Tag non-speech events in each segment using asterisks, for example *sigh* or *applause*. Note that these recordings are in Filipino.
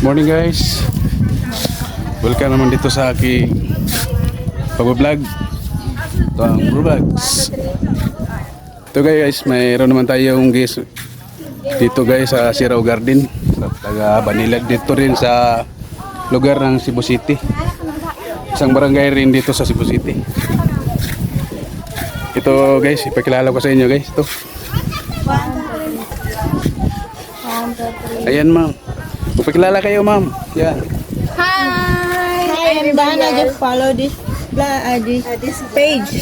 Morning guys. Welcome naman dito sa aking pag-vlog. Ito ang vlogs. Ito guys, mayroon naman tayong guys dito guys sa Siraw Garden. Taga Banilag dito rin sa lugar ng Cebu City. Isang barangay rin dito sa Cebu City. Ito guys, ipakilala ko sa inyo guys. Ito. Ayan ma'am. Ipakilala kayo ma'am. Yan. Hi, I'm Dana. Just follow this bla- uh, this, this page. *laughs*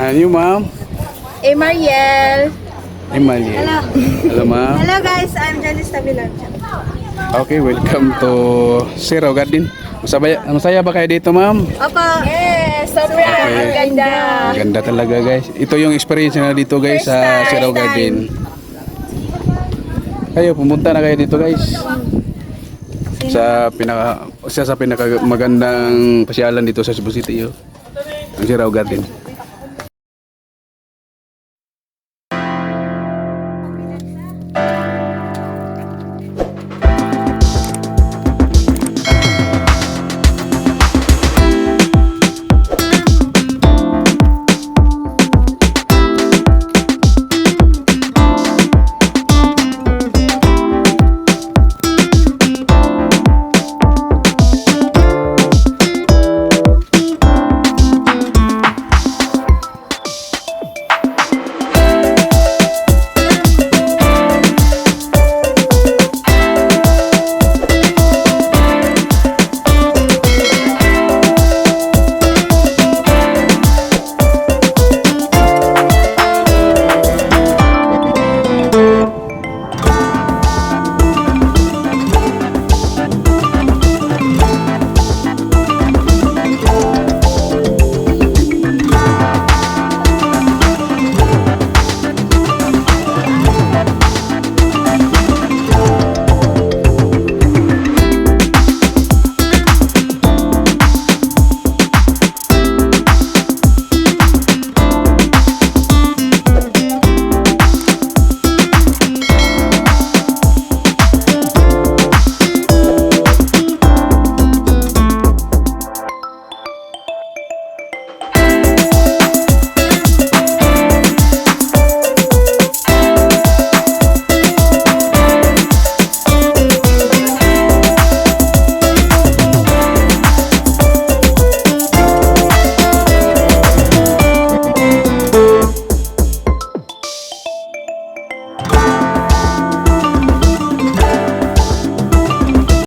Ano you ma'am? hey, Mariel. Emily. Hello. Hello ma'am. Hello guys, I'm Janice Tabilan. Okay, welcome to Siraw Garden. Masaya, masaya ba kayo dito ma'am? Opo. Yes, sobrang Okay. ganda. Ganda talaga guys. Ito yung experience na dito guys sa First time. Siraw Garden. Kayo, pumunta na kayo dito guys. Sa pinaka isa sa pinaka magandang pasyalan dito sa Cebu City yo. Ang Siraw Garden.